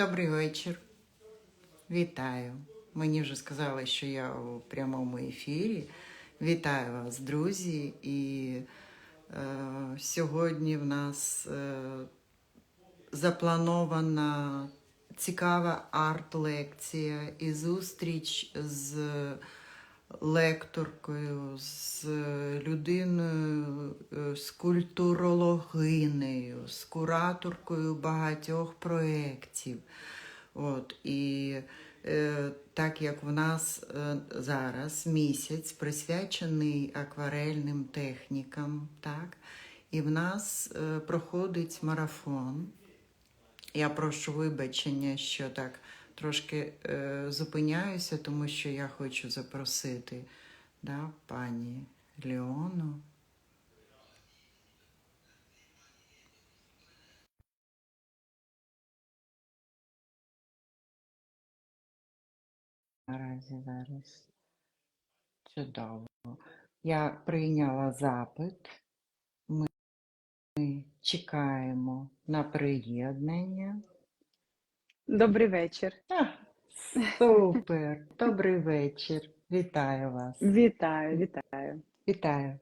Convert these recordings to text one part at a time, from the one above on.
Добрий вечір. Вітаю. Мені вже сказали, що я у прямому ефірі. Вітаю вас, друзі. І е, сьогодні в нас е, запланована цікава арт-лекція і зустріч з лекторкою, з людиною, е, з культурологинею, з кураторкою багатьох проєктів. От, і е, так як в нас е, зараз місяць присвячений акварельним технікам, так, і в нас е, проходить марафон. Я прошу вибачення, що так трошки е, зупиняюся, тому що я хочу запросити да, пані Леону. Наразі зараз чудово. Я прийняла запит. Ми чекаємо на приєднання. Добрий вечір. А, супер! Добрий вечір. Вітаю вас. Вітаю, вітаю. Вітаю.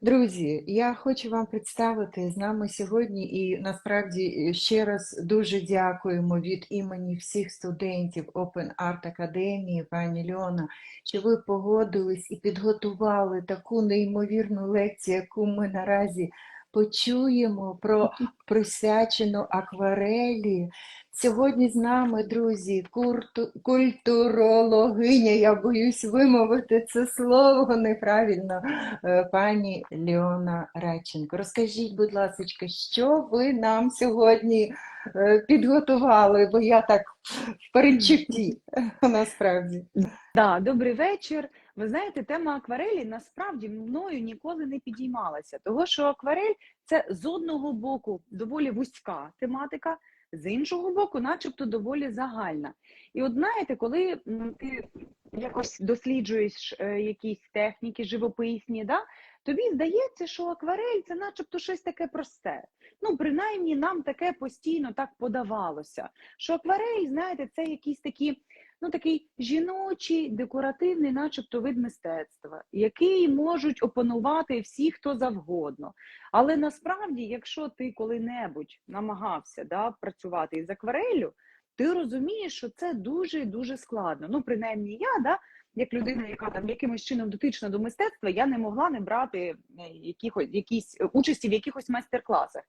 Друзі, я хочу вам представити з нами сьогодні і насправді ще раз дуже дякуємо від імені всіх студентів Open Art Академії, пані Льона, що ви погодились і підготували таку неймовірну лекцію, яку ми наразі почуємо про присвячену акварелі. Сьогодні з нами, друзі, курту- культурологиня, я боюсь вимовити це слово неправильно, е, пані Леона Радченко. Розкажіть, будь ласка, що ви нам сьогодні е, підготували, бо я так в передчутті насправді. Да, добрий вечір. Ви знаєте, тема акварелі насправді мною ніколи не підіймалася, того що акварель це з одного боку доволі вузька тематика, з іншого боку, начебто доволі загальна. І от знаєте, коли ти якось досліджуєш е, якісь техніки живописні, да, тобі здається, що акварель це начебто щось таке просте. Ну, принаймні, нам таке постійно так подавалося. Що акварель, знаєте, це якісь такі ну, такий жіночий, декоративний, начебто, вид мистецтва, який можуть опанувати всі, хто завгодно. Але насправді, якщо ти коли-небудь намагався да, працювати із аквареллю, ти розумієш, що це дуже дуже складно. Ну, принаймні, я, да, як людина, яка там якимось чином дотична до мистецтва, я не могла не брати е, якихось, якісь, е, участі в якихось майстер-класах.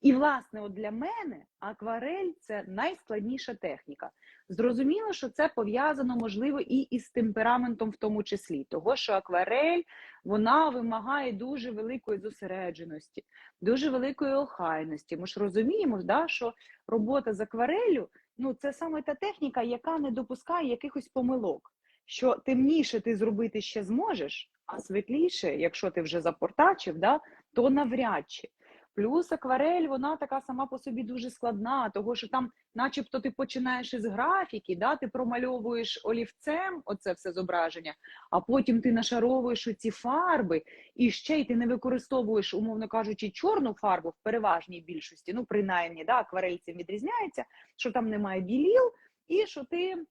І, власне, от для мене акварель це найскладніша техніка. Зрозуміло, що це пов'язано, можливо, і із темпераментом, в тому числі, того, що акварель вона вимагає дуже великої зосередженості, дуже великої охайності. Ми ж розуміємо, да, що робота з аквареллю ну, це саме та техніка, яка не допускає якихось помилок. Що темніше ти зробити ще зможеш, а світліше, якщо ти вже запортачив, да, то навряд чи. Плюс акварель, вона така сама по собі дуже складна, того що там, начебто, ти починаєш із графіки, да, ти промальовуєш олівцем оце все зображення, а потім ти нашаровуєш ці фарби, і ще й ти не використовуєш, умовно кажучи, чорну фарбу в переважній більшості. Ну, принаймні, да, акварель цим відрізняється, що там немає біліл, і що ти.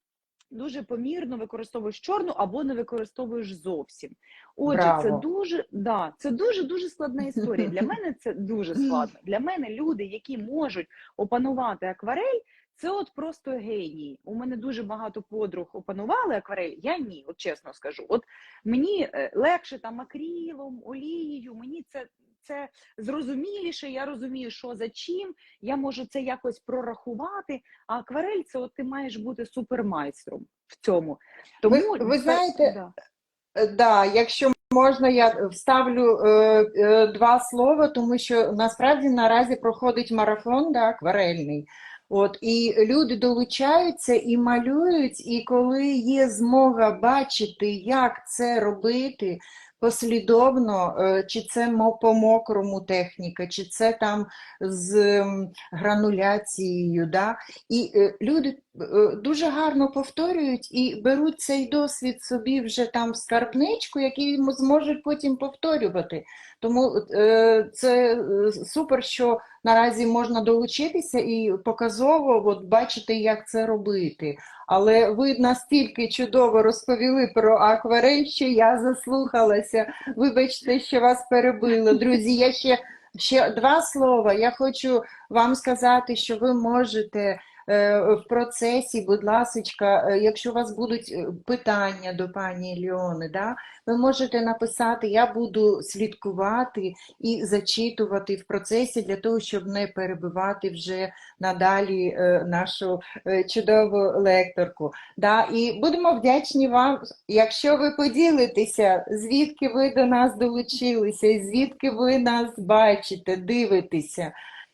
Дуже помірно використовуєш чорну або не використовуєш зовсім. Отже, це дуже да, це дуже дуже складна історія. Для мене це дуже складно. Для мене люди, які можуть опанувати акварель, це от просто генії. У мене дуже багато подруг опанували акварель. Я ні, от чесно скажу. От мені е, легше там акрилом, олією. Мені це. Це зрозуміліше, я розумію, що за чим, я можу це якось прорахувати. А акварель це от ти маєш бути супермайстром в цьому. Тому Ви- ви це- знаєте, да. Е, Да, якщо можна, я вставлю е, е, два слова, тому що насправді наразі проходить марафон да, акварельний. От, і люди долучаються і малюють, і коли є змога бачити, як це робити послідовно, е, чи це по мокрому техніка, чи це там з грануляцією, да, і е, люди дуже гарно повторюють і беруть цей досвід собі вже там в скарбничку, який зможуть потім повторювати. Тому е, це е, супер, що наразі можна долучитися і показово от, бачити, як це робити. Але ви настільки чудово розповіли про акварель, що я заслухалася. Вибачте, що вас перебила. Друзі, я ще, ще два слова. Я хочу вам сказати, що ви можете е, в процесі, будь ласочка, е, якщо у вас будуть е, питання до пані Ліони, да, ви можете написати, я буду слідкувати і зачитувати в процесі для того, щоб не перебивати вже надалі е, нашу е, чудову лекторку. Да, і будемо вдячні вам, якщо ви поділитеся, звідки ви до нас долучилися, і звідки ви нас бачите, дивитеся.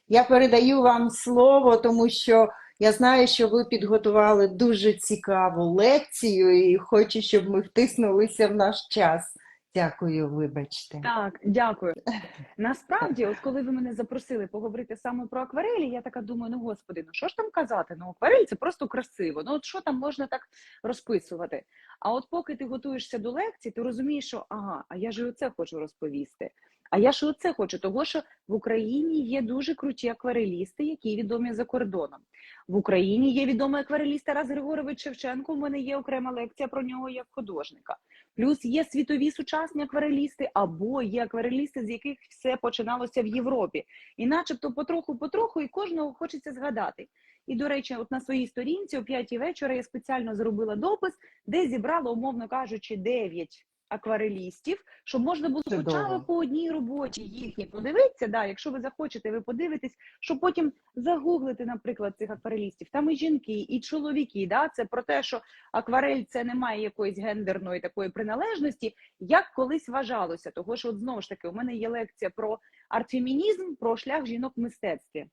Я передаю вам слово, тому що я знаю, що ви підготували дуже цікаву лекцію і хочу, щоб ми втиснулися в наш час. Дякую, вибачте. Так, дякую. Насправді, от коли ви мене запросили поговорити саме про акварелі, я така думаю, ну господи, ну що ж там казати? Ну, акварель це просто красиво. Ну от що там можна так розписувати? А от поки ти готуєшся до лекції, ти розумієш, що ага, а я ж і оце хочу розповісти. А я ж оце хочу, того що в Україні є дуже круті акварелісти, які відомі за кордоном. В Україні є відомий аквареліст Тарас Григорович Шевченко. У мене є окрема лекція про нього як художника. Плюс є світові сучасні акварелісти, або є акварелісти, з яких все починалося в Європі. І начебто потроху-потроху, і кожного хочеться згадати. І, до речі, от на своїй сторінці о п'ятій вечора я спеціально зробила допис, де зібрала, умовно кажучи, дев'ять акварелістів, щоб можна було Чудово. хоча б по одній роботі їхній подивитися. Да, якщо ви захочете, ви подивитесь, щоб потім загуглити, наприклад, цих акварелістів. Там і жінки, і чоловіки. Да? Це про те, що акварель це не має якоїсь гендерної такої приналежності, як колись вважалося. Того що, от знову ж таки, у мене є лекція про артфемінізм, про шлях жінок в мистецтві.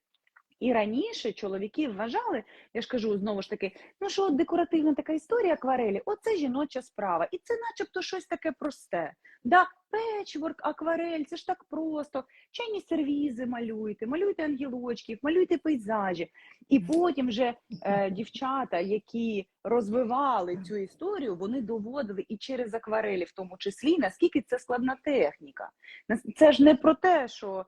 І раніше чоловіки вважали, я ж кажу знову ж таки, ну що декоративна така історія акварелі, оце жіноча справа, і це начебто щось таке просте. Да, печворк, акварель, це ж так просто. Чайні сервізи малюйте, малюйте ангелочків, малюйте пейзажі. І потім вже е, дівчата, які розвивали цю історію, вони доводили і через акварелі, в тому числі, наскільки це складна техніка. Це ж не про те, що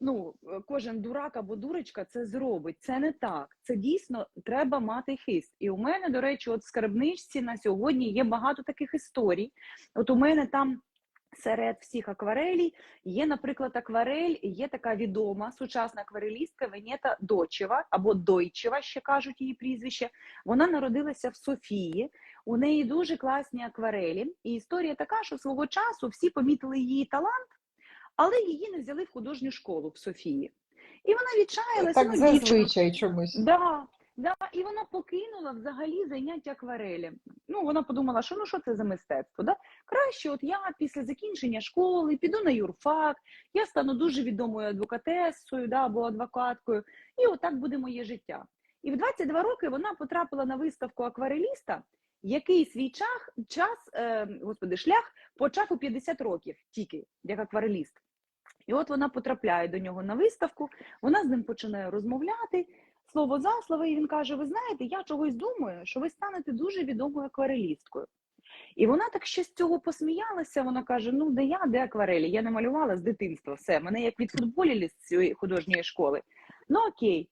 ну, е, кожен дурак або дурочка це зробить. Це не так. Це дійсно треба мати хист. І у мене, до речі, от в скарбничці на сьогодні є багато таких історій. От у мене там. Серед всіх акварелей є, наприклад, акварель, є така відома сучасна акварелістка Венета Дочева або Дойчева, ще кажуть її прізвище. Вона народилася в Софії. У неї дуже класні акварелі. І історія така, що свого часу всі помітили її талант, але її не взяли в художню школу в Софії. І вона відчаялася. Так ну, зазвичай чомусь. Да, да, і вона покинула взагалі заняття акварелі. Ну, вона подумала, що ну що це за мистецтво? Да? Краще, от я після закінчення школи піду на юрфак, я стану дуже відомою адвокатесою да, або адвокаткою, і отак буде моє життя. І в 22 роки вона потрапила на виставку аквареліста, який свій час, час е, господи, шлях почав у 50 років тільки як аквареліст. І от вона потрапляє до нього на виставку, вона з ним починає розмовляти слово за слово, і він каже: Ви знаєте, я чогось думаю, що ви станете дуже відомою акварелісткою. І вона так ще з цього посміялася. Вона каже: Ну, де я, де акварелі? Я не малювала з дитинства все. Мене як відфутболіли з цієї художньої школи. Ну окей.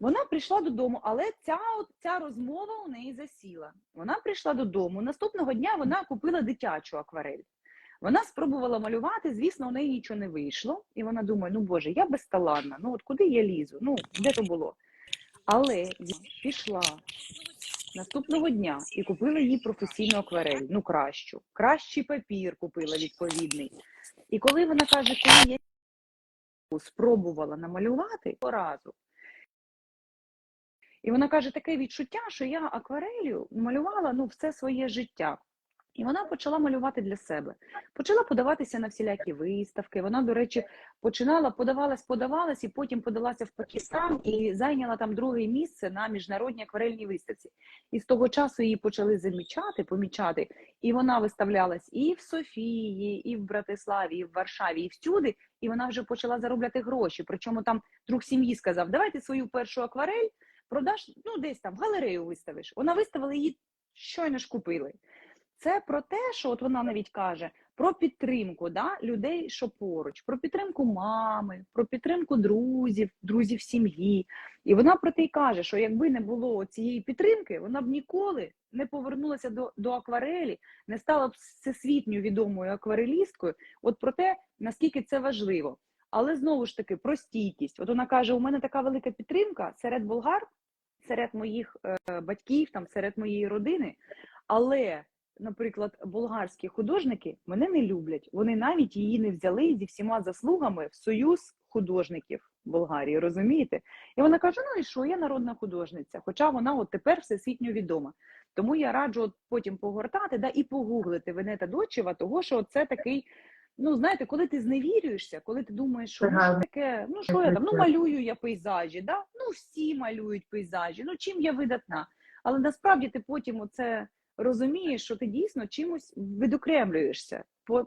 Вона прийшла додому, але ця, ця розмова у неї засіла. Вона прийшла додому. Наступного дня вона купила дитячу акварель. Вона спробувала малювати, звісно, у неї нічого не вийшло. І вона думає: ну Боже, я безталанна, ну от куди я лізу? Ну, де то було? Але пішла наступного дня і купила їй професійну акварель, ну кращу, кращий папір купила відповідний. І коли вона каже, коли я спробувала намалювати разу. І вона каже, таке відчуття, що я акварелью малювала ну, все своє життя. І вона почала малювати для себе. Почала подаватися на всілякі виставки. Вона, до речі, починала, подавалась, подавалась, і потім подалася в Пакистан і зайняла там друге місце на міжнародній акварельній виставці. І з того часу її почали замічати, помічати. І вона виставлялась і в Софії, і в Братиславі, і в Варшаві, і всюди. І вона вже почала заробляти гроші. Причому там друг сім'ї сказав: давайте свою першу акварель продаш, ну десь там в галерею виставиш. Вона виставила її щойно ж купили. Це про те, що от вона навіть каже про підтримку да, людей, що поруч, про підтримку мами, про підтримку друзів, друзів сім'ї. І вона про те й каже, що якби не було цієї підтримки, вона б ніколи не повернулася до, до акварелі, не стала б всесвітньо відомою акварелісткою. От про те, наскільки це важливо. Але знову ж таки про стійкість. От вона каже: у мене така велика підтримка серед болгар, серед моїх е, батьків, там серед моєї родини. Але, наприклад, болгарські художники мене не люблять. Вони навіть її не взяли зі всіма заслугами в союз художників Болгарії. Розумієте? І вона каже: ну і що, я народна художниця, хоча вона от тепер всесвітньо відома. Тому я раджу от потім погортати да, і погуглити Венета Дочева, того що це такий. Ну, знаєте, коли ти зневірюєшся, коли ти думаєш, що ну, Ага. що таке, ну що я там, ну малюю я пейзажі, да? ну всі малюють пейзажі, ну чим я видатна. Але насправді ти потім оце розумієш, що ти дійсно чимось відокремлюєшся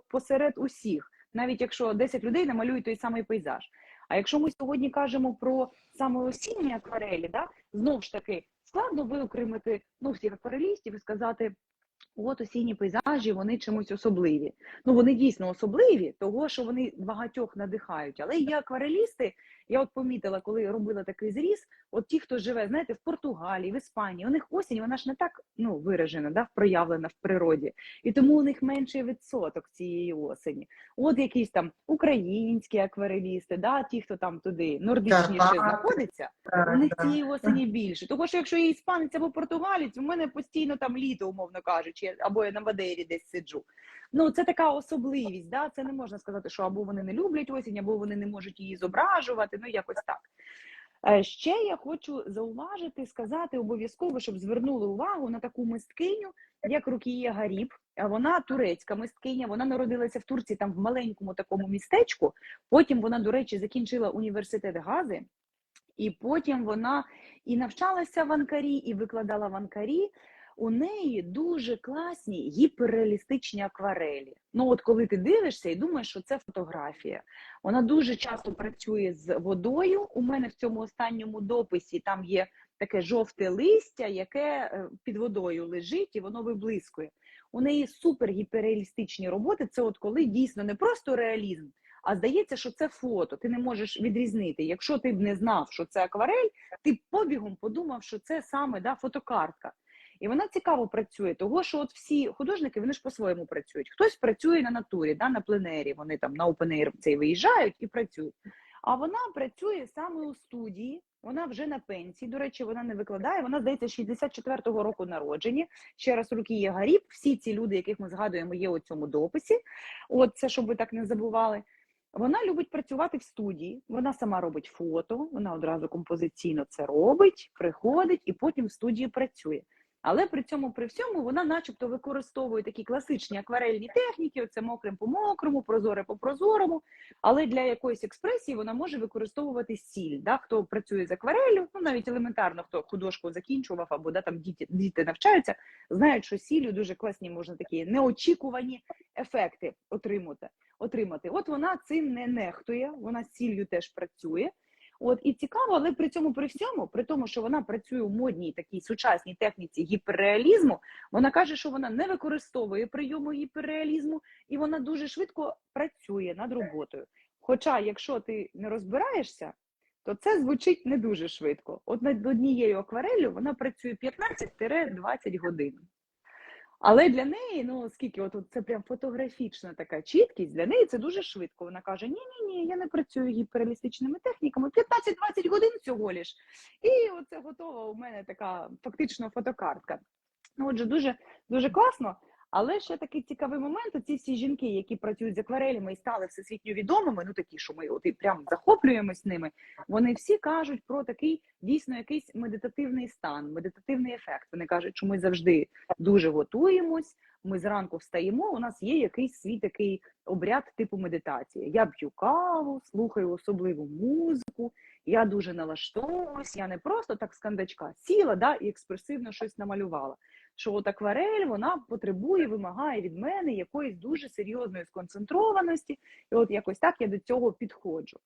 посеред усіх, навіть якщо 10 людей намалюють той самий пейзаж. А якщо ми сьогодні кажемо про саме осінні акварелі, да, знову ж таки складно виокремити ну, всіх акварелістів і сказати. От осінні пейзажі, вони чимось особливі. Ну вони дійсно особливі, того що вони багатьох надихають. Але є акварелісти. Я от помітила, коли робила такий зріз. От ті, хто живе, знаєте, в Португалії, в Іспанії, у них осінь, вона ж не так ну виражена, да, проявлена в природі, і тому у них менший відсоток цієї осені. От якісь там українські акварелісти, да, ті, хто там туди нордичніше знаходиться. У них цієї осені більше. Тому що якщо я іспанець або португалець, у мене постійно там літо, умовно кажучи, або я на Мадейрі десь сиджу. Ну це така особливість. Да? Це не можна сказати, що або вони не люблять осінь, або вони не можуть її зображувати. Ну якось так. Е, Ще я хочу зауважити, сказати обов'язково, щоб звернули увагу на таку мисткиню, як Рукія Гаріб. А Вона турецька мисткиня. Вона народилася в Турції там в маленькому такому містечку. Потім вона, до речі, закінчила університет Гази, і потім вона і навчалася в Анкарі, і викладала в Анкарі. У неї дуже класні гіперреалістичні акварелі. Ну, от коли ти дивишся і думаєш, що це фотографія. Вона дуже часто працює з водою. У мене в цьому останньому дописі там є таке жовте листя, яке е, під водою лежить і воно виблискує. У неї супер гіперреалістичні роботи. Це от коли дійсно не просто реалізм, а здається, що це фото. Ти не можеш відрізнити. Якщо ти б не знав, що це акварель, ти побігом подумав, що це саме да, фотокартка. І вона цікаво працює, того що от всі художники вони ж по-своєму працюють. Хтось працює на натурі, да, на пленері, вони там на air цей виїжджають і працюють. А вона працює саме у студії. Вона вже на пенсії. До речі, вона не викладає. Вона здається 64-го року народження. Ще раз Рукія Гаріб. Всі ці люди, яких ми згадуємо, є у цьому дописі. От це щоб ви так не забували. Вона любить працювати в студії. Вона сама робить фото. Вона одразу композиційно це робить, приходить і потім в студії працює. Але при цьому при всьому вона, начебто, використовує такі класичні акварельні техніки, оце мокрим по мокрому, прозоре по прозорому. Але для якоїсь експресії вона може використовувати сіль. Да? Хто працює з аквареллю, ну навіть елементарно, хто художку закінчував або да, там діти, діти навчаються, знають, що сіллю дуже класні можна такі неочікувані ефекти отримати. отримати. От вона цим не нехтує, вона з сіллю теж працює. От і цікаво, але при цьому при всьому, при тому, що вона працює у модній такій сучасній техніці гіперреалізму, вона каже, що вона не використовує прийому гіперреалізму, і вона дуже швидко працює над роботою. Хоча, якщо ти не розбираєшся, то це звучить не дуже швидко. От над однією аквареллю вона працює 15-20 годин. Але для неї, ну скільки, от, це прям фотографічна така чіткість, для неї це дуже швидко. Вона каже: Ні, ні, ні, я не працюю гіперреалістичними техніками, 15-20 годин всього лиш. І оце готова у мене така фактично фотокартка. Ну, отже, дуже дуже класно. Але ще такий цікавий момент: оці всі жінки, які працюють з акварелями і стали всесвітньо відомими, ну такі, що ми от і прям захоплюємось ними. Вони всі кажуть про такий дійсно якийсь медитативний стан, медитативний ефект. Вони кажуть, що ми завжди дуже готуємось. Ми зранку встаємо. У нас є якийсь свій такий обряд типу медитації. Я п'ю каву, слухаю особливу музику. Я дуже налаштовуюсь. Я не просто так з кандачка сіла, да і експресивно щось намалювала. Що от акварель вона потребує, вимагає від мене якоїсь дуже серйозної сконцентрованості, і от якось так я до цього підходжу.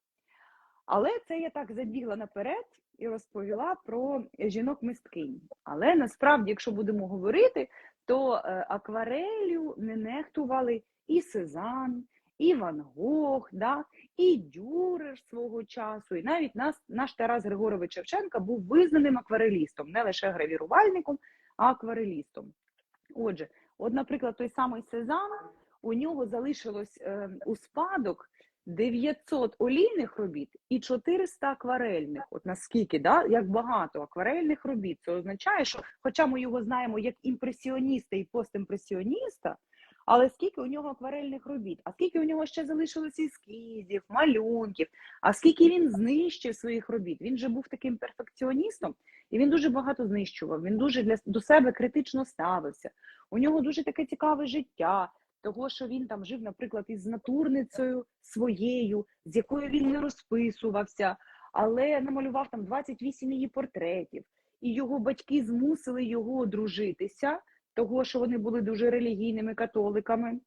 Але це я так забігла наперед. і розповіла про жінок мисткинь. Але насправді, якщо будемо говорити, то е, акварелю не нехтували і Сезанн, і Ван Гог, да, і Дюрер свого часу, і навіть нас, наш Тарас Григорович Шевченка був визнаним акварелістом, не лише гравірувальником, акварелістом. Отже, от, наприклад, той самий Сезанн, у нього залишилось е, у спадок 900 олійних робіт і 400 акварельних. От наскільки, да, як багато акварельних робіт, це означає, що, хоча ми його знаємо як імпресіоніста і постімпресіоніста, але скільки у нього акварельних робіт, а скільки у нього ще залишилося ескізів, малюнків, а скільки він знищив своїх робіт. Він же був таким перфекціоністом, і він дуже багато знищував. Він дуже для до себе критично ставився. У нього дуже таке цікаве життя. Того, що він там жив, наприклад, із натурницею своєю, з якою він не розписувався, але намалював там 28 її портретів, і його батьки змусили його одружитися, того, що вони були дуже релігійними католиками.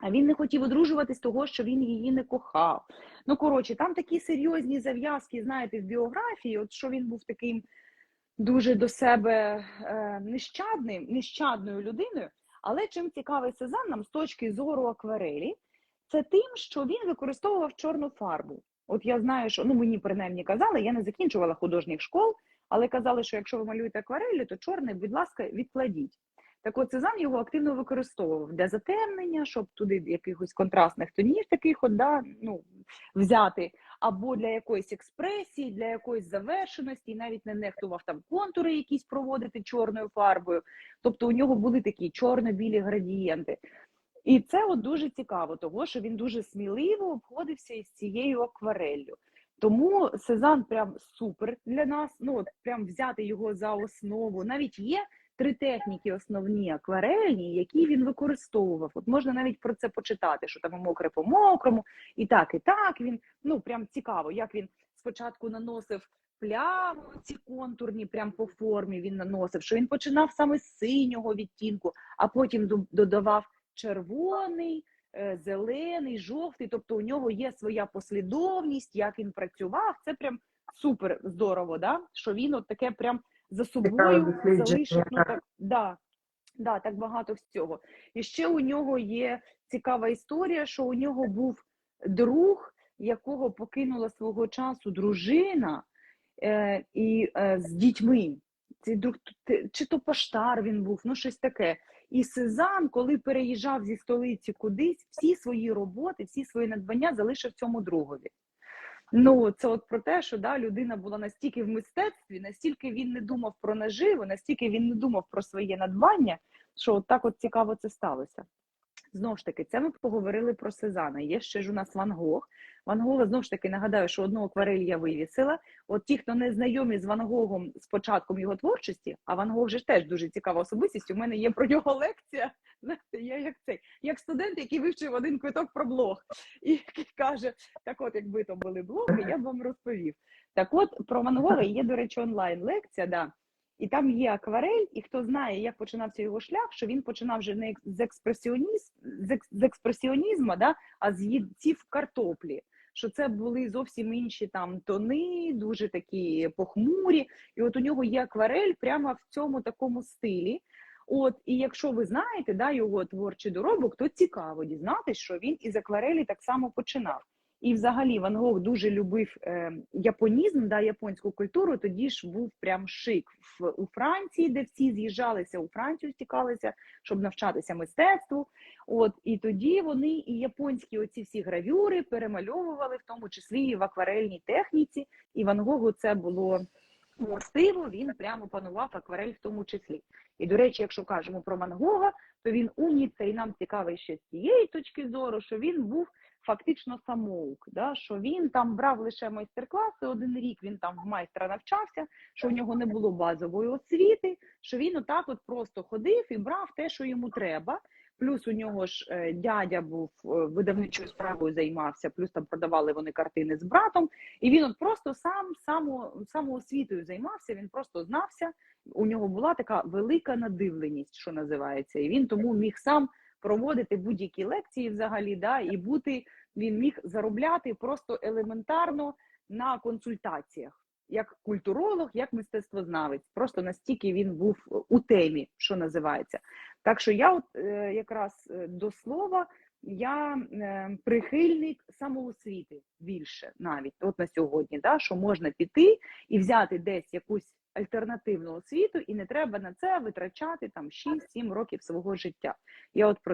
А він не хотів одружуватись того, що він її не кохав. Ну, коротше, там такі серйозні зав'язки, знаєте, в біографії, от що він був таким дуже до себе е, нещадним, нещадною людиною. Але чим цікавий Сезанн нам з точки зору акварелі, це тим, що він використовував чорну фарбу. От я знаю, що ну мені принаймні казали, я не закінчувала художніх школ, але казали, що якщо ви малюєте акварелью, то чорний, будь ласка, відкладіть. Так от Сезанн його активно використовував для затемнення, щоб туди якихось контрастних тонів таких от, да, ну, взяти, або для якоїсь експресії, для якоїсь завершеності, і навіть не нехтував там контури якісь проводити чорною фарбою. Тобто у нього були такі чорно-білі градієнти. І це от дуже цікаво, того що він дуже сміливо обходився із цією аквареллю. Тому Сезанн прям супер для нас. Ну от прям взяти його за основу. Навіть є три техніки основні акварельні, які він використовував. От можна навіть про це почитати, що там мокре по мокрому, і так, і так. Він ну прям цікаво, як він спочатку наносив плями, ці контурні, прям по формі він наносив. Що він починав саме з синього відтінку, а потім додавав червоний. е, Зелений, жовтий, тобто у нього є своя послідовність, як він працював. Це прям супер здорово, да? що він от таке прям за собою залишив. Ну так. да, да, так багато всього. І ще у нього є цікава історія, що у нього був друг, якого покинула свого часу дружина е, і е, з дітьми. Цей друг чи то поштар він був, ну щось таке. І Сезанн, коли переїжджав зі столиці кудись, всі свої роботи, всі свої надбання залишив цьому другові. Ну, це от про те, що да, людина була настільки в мистецтві, настільки він не думав про наживу, настільки він не думав про своє надбання, що от так от цікаво це сталося. Знову ж таки, це ми поговорили про Сезана. Є ще ж у нас Ван Гог. Ван Гога, знову ж таки, нагадаю, що одну акварель я вивісила. От ті, хто не знайомі з Ван Гогом з початком його творчості, а Ван Гог же теж дуже цікава особистість. У мене є про нього лекція. Знаєте, я як цей, як студент, який вивчив один квиток про блог, і який каже: так, от, якби то були блоги, я б вам розповів. Так, от про Ван Гога є, до речі, онлайн лекція. Да. І там є акварель, і хто знає, як починався його шлях, що він починав вже не з експресіонізм, з, екс- з експресіонізму, да, а з їдців картоплі. Що це були зовсім інші там тони, дуже такі похмурі. І от у нього є акварель прямо в цьому такому стилі. От, і якщо ви знаєте да, його творчий доробок, то цікаво дізнатись, що він із акварелі так само починав. І взагалі Ван Гог дуже любив е, японізм, да, японську культуру. Тоді ж був прям шик в, у Франції, де всі з'їжджалися у Францію, стікалися, щоб навчатися мистецтву. От і тоді вони і японські оці всі гравюри перемальовували, в тому числі і в акварельній техніці. І Ван Гогу це було властиво. Він прямо панував акварель в тому числі. І до речі, якщо кажемо про Ван Гога, то він умніця, і нам цікавий ще з цієї точки зору, що він був фактично самоук, да, що він там брав лише майстер-класи, один рік він там в майстра навчався, що у нього не було базової освіти, що він отак от просто ходив і брав те, що йому треба. Плюс у нього ж е, дядя був е, видавничою справою займався, плюс там продавали вони картини з братом. І він от просто сам само, самоосвітою займався, він просто знався. У нього була така велика надивленість, що називається, і він тому міг сам проводити будь-які лекції взагалі, да, і бути він міг заробляти просто елементарно на консультаціях. як культуролог, як мистецтвознавець. Просто настільки він був у темі, що називається. Так що я, от е, якраз е, до слова, я е, прихильник самоосвіти більше навіть от на сьогодні, да, що можна піти і взяти десь якусь альтернативну освіту, і не треба на це витрачати там 6-7 років свого життя. Я от про